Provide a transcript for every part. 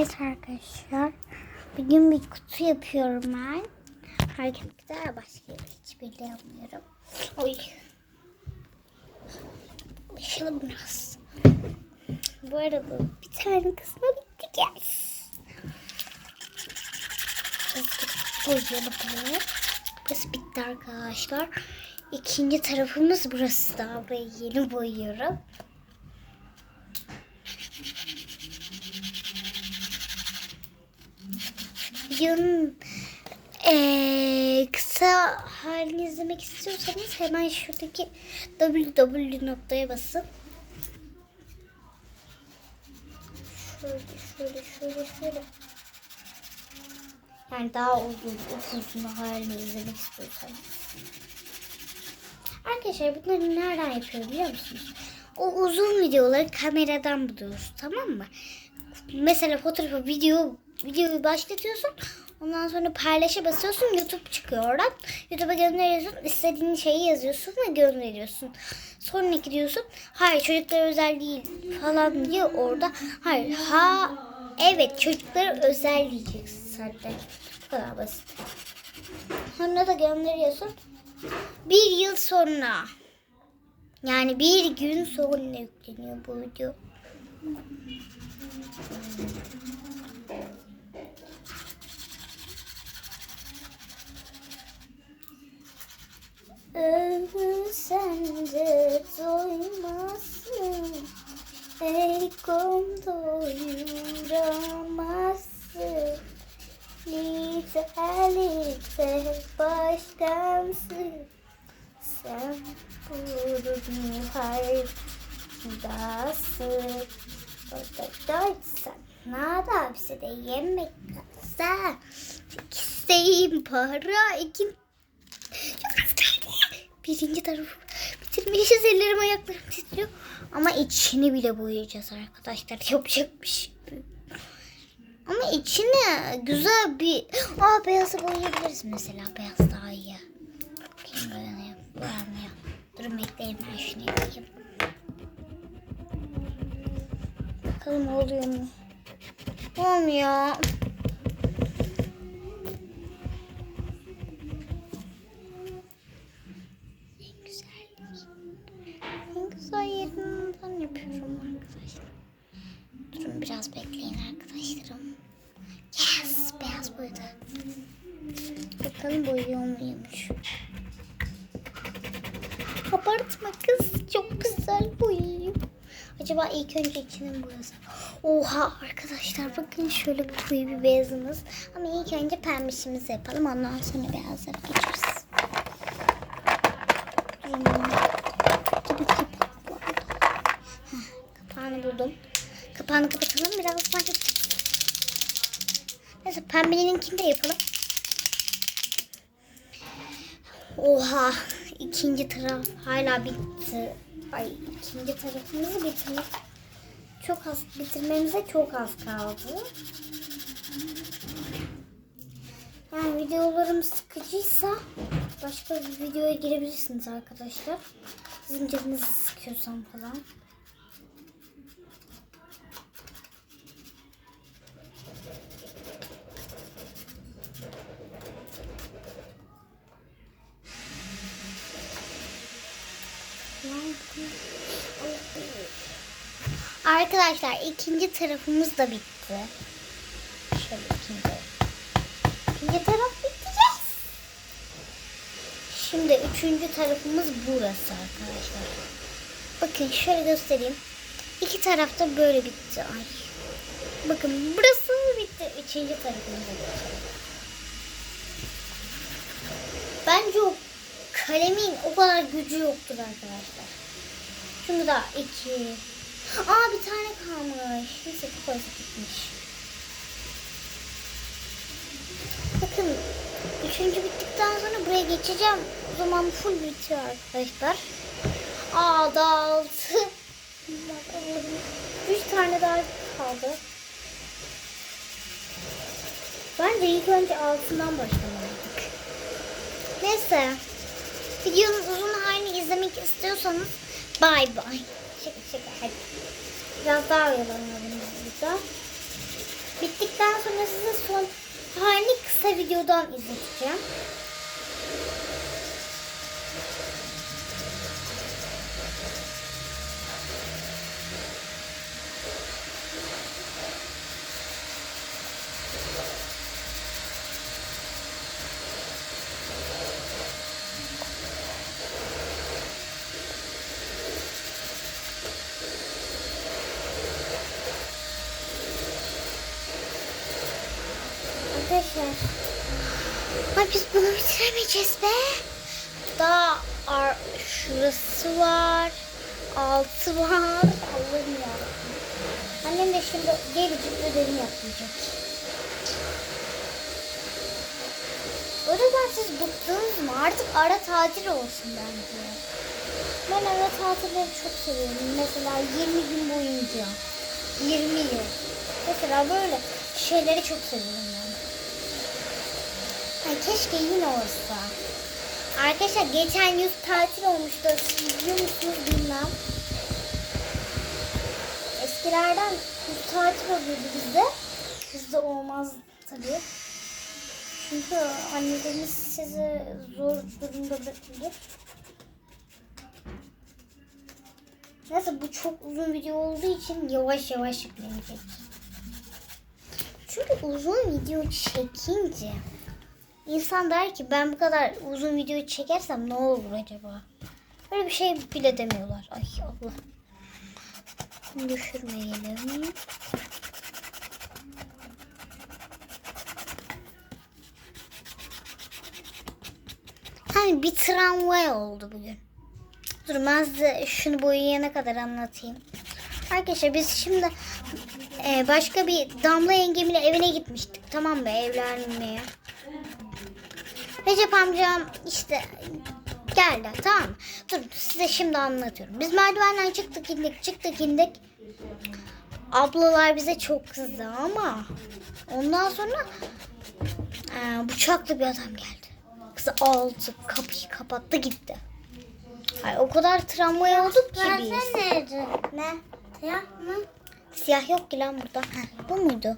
Evet arkadaşlar. Bugün bir kutu yapıyorum ben. Hareketler başka hiç belli yapmıyorum. Oy. Başlayalım biraz. Bu arada bir tane kısmı bitti. Yes. Boyayalım bunu. Burası bitti arkadaşlar. İkinci tarafımız burası da. Burayı yeni boyuyorum. Videonun eee, kısa halini izlemek istiyorsanız hemen şuradaki www noktaya basın. Şöyle şöyle şöyle şöyle. Yani daha uzun uzun halini izlemek istiyorsanız. Arkadaşlar bunları nereden yapıyorum biliyor musunuz? O uzun videoları kameradan buluyoruz tamam mı? Mesela fotoğrafı video videoyu başlatıyorsun. Ondan sonra paylaşa basıyorsun. YouTube çıkıyor oradan. YouTube'a gönderiyorsun. istediğin şeyi yazıyorsun ve gönderiyorsun. Sonra gidiyorsun. Hayır çocuklara özel değil falan diye orada. Hayır ha evet çocuklara özel diyeceksin zaten. Bu kadar basit. Sonra da gönderiyorsun. Bir yıl sonra yani bir gün sonra yükleniyor bu video. Ömür sende doymazsın Ey kom doyuramazsın Liderlikte başkansın. Sen bunun harcındasın Orada doysan Nada bize de yemek kalsa Tek isteğim para kaldı. Birinci tarafı bitirmişiz. Ellerim ayaklarım titriyor. Ama içini bile boyayacağız arkadaşlar. Yapacak bir şey. Ama içine güzel bir... Aa beyazı boyayabiliriz mesela. Beyaz daha iyi. Bakayım boyanıyor. Boyanmıyor. Durun bekleyin ben şunu yapayım. Bakalım oluyor mu? Olmuyor. Boyadı. Bakalım boyuyor muymuş? Abartma kız. Çok güzel boyuyor. Acaba ilk önce içinin boyası. Oha arkadaşlar bakın şöyle koyu bir beyazımız. Ama ilk önce pembişimizi yapalım. Ondan sonra beyazlara geçeriz. Kapağını buldum. Kapağını kapatalım. Birazdan Neyse pembeninkini de yapalım. Oha. ikinci taraf hala bitti. Ay ikinci tarafımızı bitirmek çok az bitirmemize çok az kaldı. Yani videolarım sıkıcıysa başka bir videoya girebilirsiniz arkadaşlar. Sizin canınızı sıkıyorsam falan. Arkadaşlar ikinci tarafımız da bitti. Şöyle ikinci. İkinci taraf. Yes! Şimdi üçüncü tarafımız burası arkadaşlar. Bakın şöyle göstereyim. İki tarafta böyle bitti. Ay. Bakın burası bitti. Üçüncü tarafımız bitti. Bence o kalemin o kadar gücü yoktur arkadaşlar. Şunu da iki. Aa bir tane kalmış. Neyse çok az gitmiş. Bakın üçüncü bittikten sonra buraya geçeceğim. O zaman full bitiyor arkadaşlar. Aa daha altı. Üç tane daha kaldı. Bence ilk önce altından başlamalıydık. Neyse. Videonun uzun halini izlemek istiyorsanız bay bay. Şaka şaka hadi. Biraz daha oyalanalım burada. Bittikten sonra size son halini kısa videodan izleteceğim. Arkadaşlar. Ay biz bunu bitiremeyeceğiz be. Daha şurası var. Altı var. Allah'ım ya. Annem de şimdi gelecek ödevini yapmayacak. Oradan siz bıktınız mı? Artık ara tatil olsun bence. Ben ara tatilleri çok seviyorum. Mesela 20 gün boyunca. 20 yıl. Mesela böyle şeyleri çok seviyorum ben. Ay keşke yine olsa. Arkadaşlar geçen yıl tatil olmuştu. Siz biliyor musunuz bilmem. Eskilerden yıl tatil oluyordu bizde. Bizde olmaz tabii. Çünkü annelerimiz sizi zor durumda bırakıyor. Neyse bu çok uzun video olduğu için yavaş yavaş yüklenecek. Çünkü uzun video çekince insan der ki ben bu kadar uzun video çekersem ne olur acaba? Böyle bir şey bile demiyorlar. Ay Allah. Düşürmeyelim. Hani bir tramvay oldu bugün. Dur ben size şunu boyayana kadar anlatayım. Arkadaşlar biz şimdi e, başka bir Damla yengemle evine gitmiştik. Tamam mı? Evlenmeye. Recep amcam işte geldi. Tamam mı? Dur size şimdi anlatıyorum. Biz merdivenden çıktık indik çıktık indik. Ablalar bize çok kızdı ama ondan sonra e, bıçaklı bir adam geldi. Kızı aldı kapıyı kapattı gitti. Ay, o kadar travmaya olduk ki biz. nerede? Ne? Siyah mı? Siyah yok ki lan burada. Heh, bu muydu?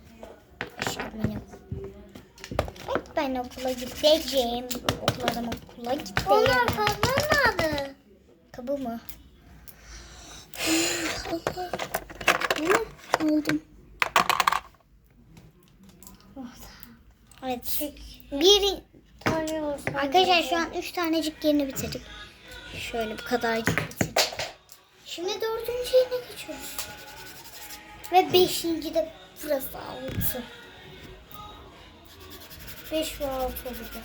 Aşkım benim. Ben okula gideceğim. Okuladım okula gideceğim. Onlar fazla nerede? Kabı mı? Hı, Aldım. Evet. Bir Tanıyorsun. Arkadaşlar şu an üç tanecik yerini bitirdik. Şöyle bu kadarcık bitirdik. Şimdi dördüncü yerine geçiyoruz. Ve beşinci de burası altı. Beş ve altı olacak.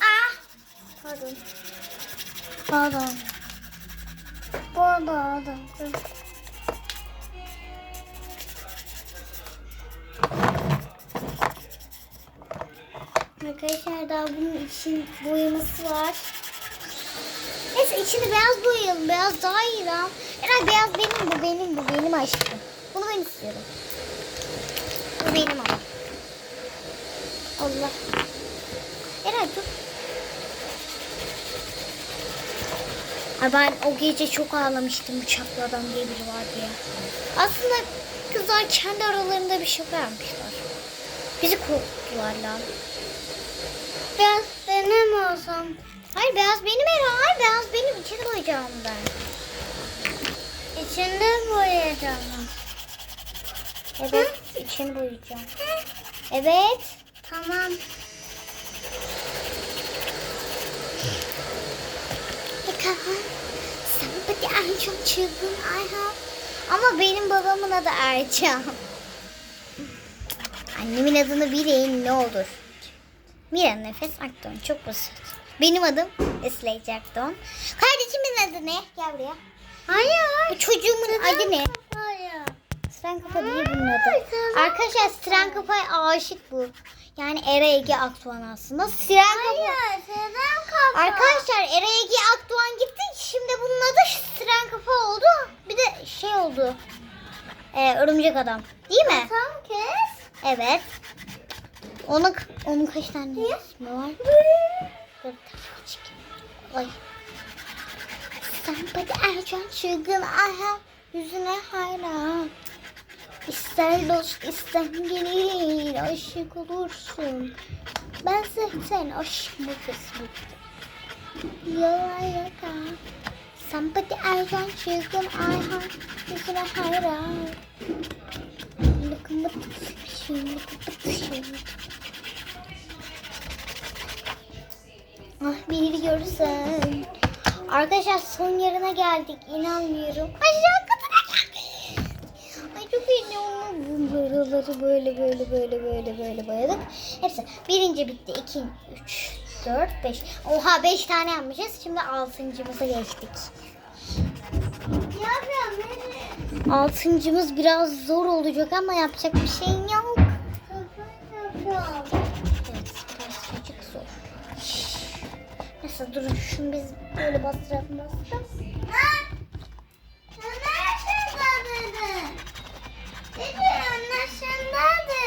Ah! Pardon. Pardon. Pardon. Arkadaşlar daha bunun için boyaması var. Neyse içini beyaz boyayalım. Beyaz daha iyi lan. Eray beyaz benim bu benim bu benim aşkım. Bunu ben istiyorum. Bu benim ama. Allah. Eray dur. Ben o gece çok ağlamıştım bıçaklı adam diye biri var diye. Aslında kızlar kendi aralarında bir şaka yapmışlar. Bizi korkuttular lan. Biraz benim olsam. Hayır beyaz benim Eray. Beyaz benim. İçini boyayacağım ben. İçinde boyayacağım. Evet. İçini boyayacağım. Evet. Tamam. Bakalım. Somebody Ercan çılgın Ayhan. Ama benim babamın adı Ercan. Annemin adını bilin ne olur. Mira Nefes Akdoğan. Çok basit. Benim adım Esley Akdoğan. Kardeşimin adı ne? Gel buraya. Hayır. Bu çocuğumun adı ne? Stren Kafa değil bunun adı. Arkadaşlar Stren Kafa'ya aşık bu. Yani Era Ege Akdoğan aslında. Stren Kafa. Kafa. Arkadaşlar Era Ege Akdoğan gitti. Şimdi bunun adı Stren Kafa oldu. Bir de şey oldu. Ee, örümcek adam. Değil mi? Tam kes. Evet. Onun, onun kaç tane ismi var? Dur, Ay. Somebody Ercan çılgın. Aha. yüzüne hayran. İster dost ister gelir aşık olursun. Ben zaten aşkımı kısmettim. Yola yaka. Somebody Ayhan çılgın Ayhan yüzüne hayran. This, look at this. Ah bir görsen. Arkadaşlar son yarına geldik. İnanmıyorum. Aşağı katına geldik. Ay çok heyecanlı. Buraları böyle böyle böyle böyle böyle boyadık. Hepsi. Birinci bitti. İkinci, üç, dört, beş. Oha beş tane yapmışız. Şimdi altıncımıza geçtik. Altıncımız biraz zor olacak ama yapacak bir şey yok. Evet birazcık zor. Mesela durun şunu biz böyle bastıralım bastıralım. Ha? Sen neredesin dedin? Dedi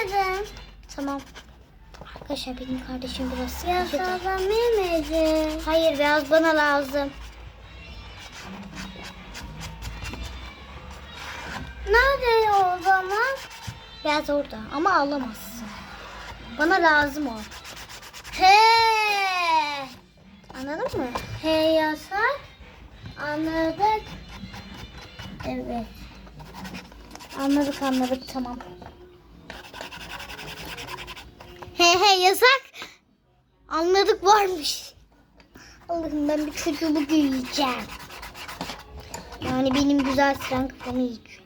dedim. Tamam. Arkadaşlar benim kardeşim biraz Ya sıkıntı da- babam yemedi. Hayır biraz bana lazım. Nerede o zaman? Biraz orada ama alamazsın. Bana lazım o. He. Anladın mı? He yasak. Anladık. Evet. Anladık anladık tamam. He yasak. Anladık varmış. Allah'ım ben bir çocuğumu büyüyeceğim. Yani benim güzel tren kafamı yiyeceğim.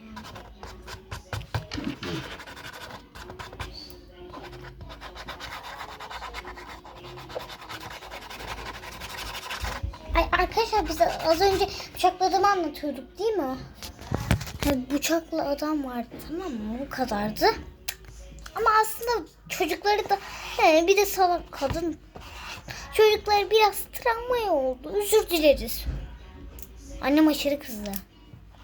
Ay arkadaşlar biz az önce bıçaklı adamı anlatıyorduk değil mi? Bıçaklı adam vardı tamam mı? Bu kadardı. Ama aslında çocukları da he, bir de salak kadın. Çocuklar biraz travmaya oldu. Özür dileriz. Annem aşırı kızdı.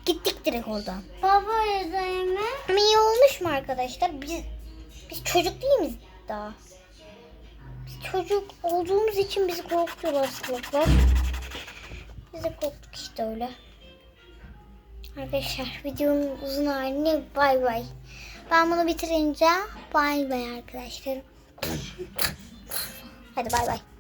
Gittik direkt oradan. Baba yazayım? Ama iyi olmuş mu arkadaşlar? Biz, biz çocuk değil miyiz daha? Biz çocuk olduğumuz için bizi korkutuyorlar salaklar. Biz de korktuk işte öyle. Arkadaşlar videonun uzun halini bay bay. Ben bunu bitirince bay bay arkadaşlar. Hadi bay bay.